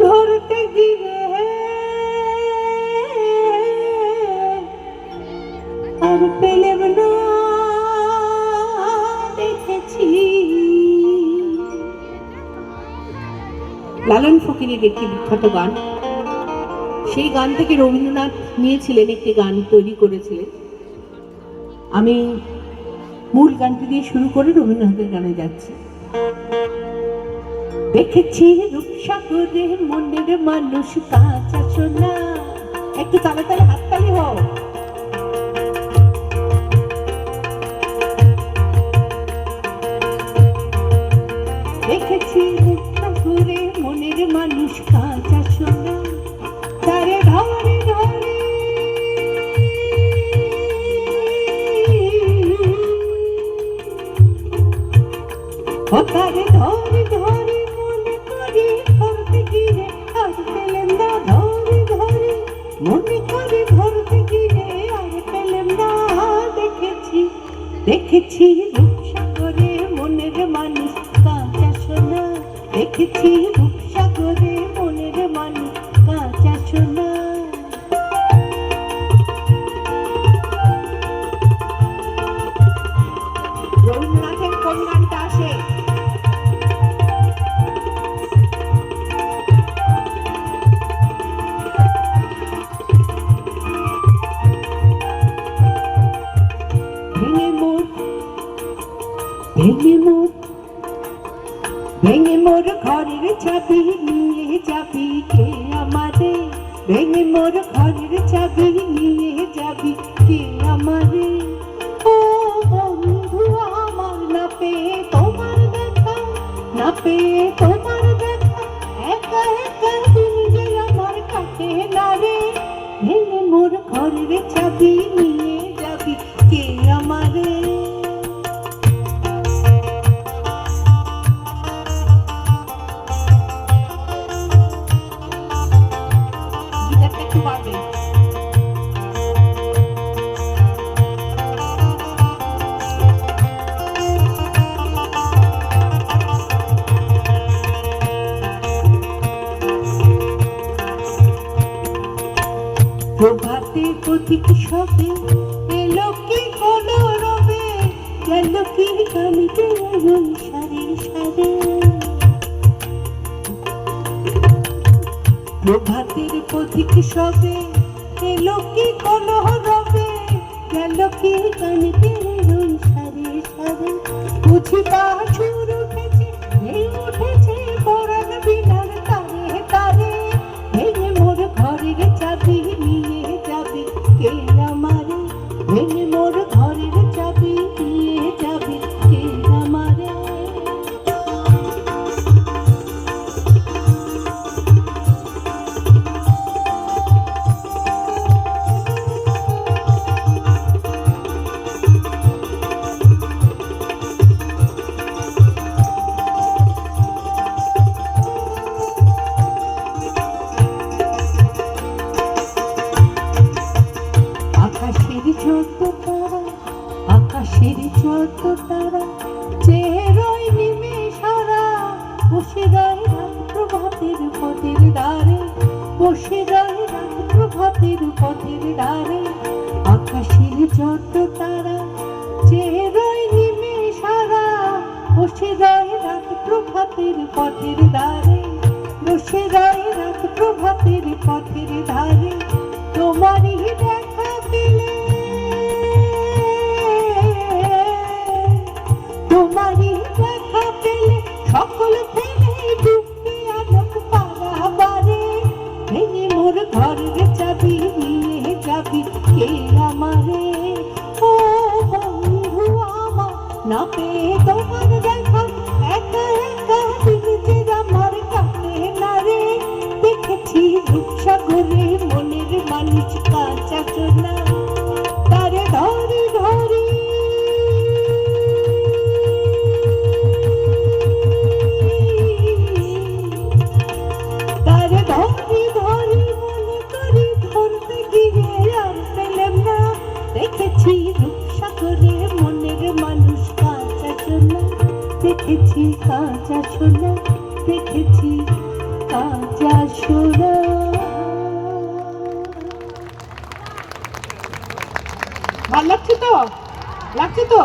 ধরতে গিয়ে। আর পেলেম না, দেখেছি। লালন ফকিরের একটি বিখ্যাত গান। সেই গান থেকে রবীন্দ্রনাথ নিয়েছিলেন একটি গান তৈরি করেছিলেন। আমি মূল গানটি দিয়ে শুরু করে রবীন্দ্রনাথের গানে যাচ্ছি। দেখেছি রূপসাগরে মনের মানুষ কাঁচা সোনা। একটু তালে তালে হাততালি হও। দেখেছি রূপসাগরে মনের মানুষ কাঁচা সোনা। তারে ধরে ধরে ও তারে ধরে ধরে ধরতে গিয়ে আর পেলেন না ধরে ধরে, মনে করে ধরতে গিয়ে আর পেলেন না দেখেছি। দেখেছি রূপসাগরে মনের মানুষ, কাঁচা সোনা। দেখেছি রূপসাগরে মনের মানুষ, কাঁচা সোনা। রবীন্দ্রনাথের আসে? ভেঙে মোর ভেঙে মোর ঘরের চাবি নিয়ে যাবি কে আমারে? ভেঙে মোর ঘরের চাবি নিয়ে যাবি কে আমারে? ও বন্ধু আমার, না পেয়ে তোমার দেখা না পেয়ে তোমার দেখা একা একা দিন যে আমার কাটে না রে। ভেঙে মোর ঘরের চাবি নিয়ে প্রভাতে প্রতীক সবে এলো কি কোন রবে? গেল কি গালিতে এমন সারে সারে? প্রভাতের প্রতীক সবে এলো কি কোনো রবে? গেল কি গালিতে যত তারা চেহারাই নিমে সারা, বসে রয় রাত প্রভাতের পথের দ্বারে, বসে রয় রাত প্রভাতের পথের দ্বারে। আকাশের যত তারা চেহারাই নিমে সারা, বসে রয় রাত প্রভাতের পথের দ্বারে। বসে রয় রাত প্রভাতের পথের ধারে তোমারই দেখা পেলে দেখেছি রূপসাগরে মনের মানুষ কাঁচা সোনা। তারে ধরি ধরি। তারে ধরি ধরি মনে করি ধরতে গিয়ে আর পেলাম না দেখেছি রূপসাগরে মনের মানুষ কাঁচা সোনা। দেখেছি কাঁচা সোনা। দেখেছি ভালো লাগছে তো? লাগছে তো?